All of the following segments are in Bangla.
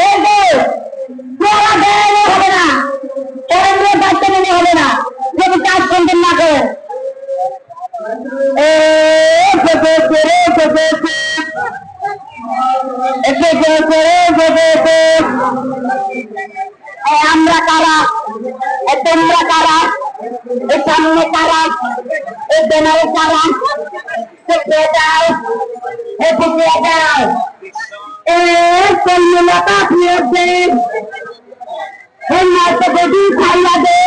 এই যে তোরা দেয় হবে না কেন্দ্রের দায়িত্ব নিলে হবে না যদি কাজ কন্ট্রোল না করে এ পেপে পেরে পেপে একে পেরে পেপে আমরা কারা এ তোমরা কারা এ সামনে কারা এ বেনারে কারা সেকে দাও এ বুঝিয়ে দাও এ কল্যাণতা ফিরতে। এ নাইতে গদি খাইয়া দে।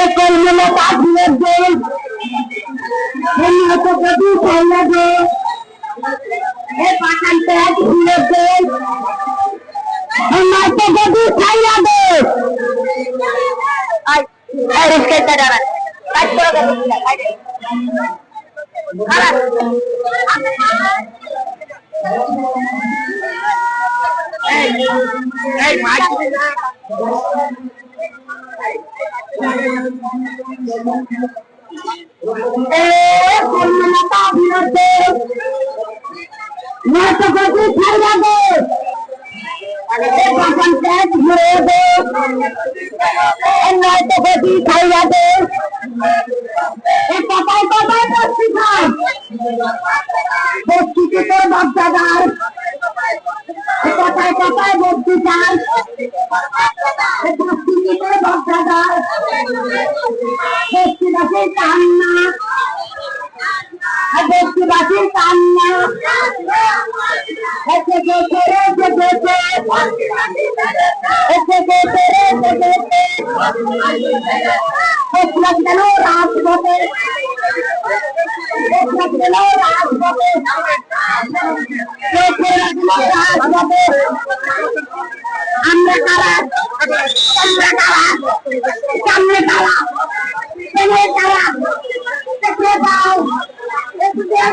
এ কল্যাণতা ফিরতে। এ নাইতে গদি খাইয়া দে। এ পাঠান পেট ফিরতে। এ নাইতে গদি খাইয়া দে। আই আই রিস্কে দাঁড়া কাজ বিরুদ্ধে নয়তো গতি ছাড়া দে কথায় কথায় খান বসছি কি কথায় কথায় কি তোর বাচ্চাদার বস্তিবাসীর কান্না বস্তিবাসীর কান্না এসে গেছে এসে গেছে এসে গেছে এসে বসলাম গেল রাজপথে বসলাম গেল রাজপথে রাজপথে আমরা কারা আমরা কারা সামনে কারা সামনে কারা দেখে দাও একটু দিয়ে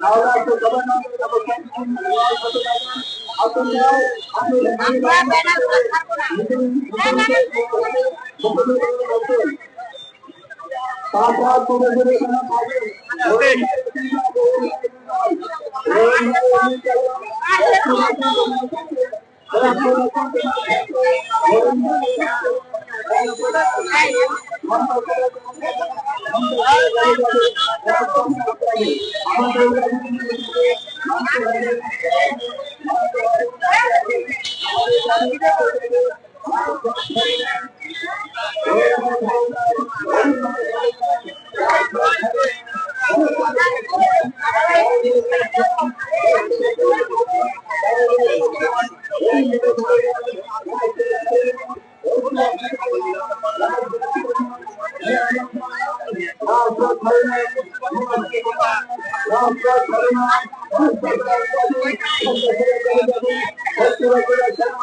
দাও একটা লোকের না একটা লোকের জন্য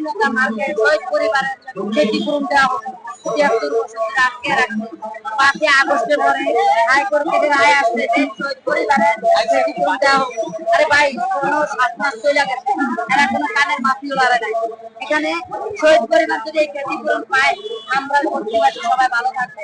নাম করে যাব আপনি যাও আপনি পাঁচ হাত করে ধরে এখানে ক্ষতিপূরণ দেওয়া হবে তিয়াত্তর বছর আটকে রাখছে পাঁচই আগস্টের পরে হাইকোর্টের রায় আসছে যে শহীদ পরিবারের ক্ষতিপূরণ দেওয়া হবে আরে ভাই কোনো কানের মাফিও লড়ে নাই এখানে শহীদ পরিবার যদি এই ক্ষতিপূরণ পায় আমরা মন্ত্রীবাসী সবাই ভালো থাকবে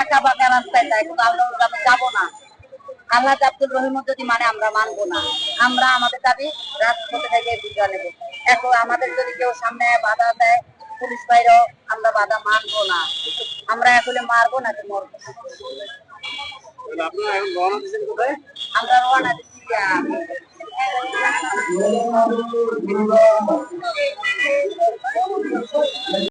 আঁকা বাঁকা রাস্তায় যায় কিন্তু আমরা ওর গ্রামে যাব না। আল্লাহ আব্দুল রহিম যদি মানে আমরা মানবো না। আমরা আমাদের দাবি রাজপথে থেকে বিজয় নেব। এখন আমাদের যদি কেউ সামনে বাধা দেয় পুলিশ বাইরেও আমরা বাধা মানবো না। আমরা এখন মারবো নাকি মরবো? আমরা রওনা দিচ্ছি।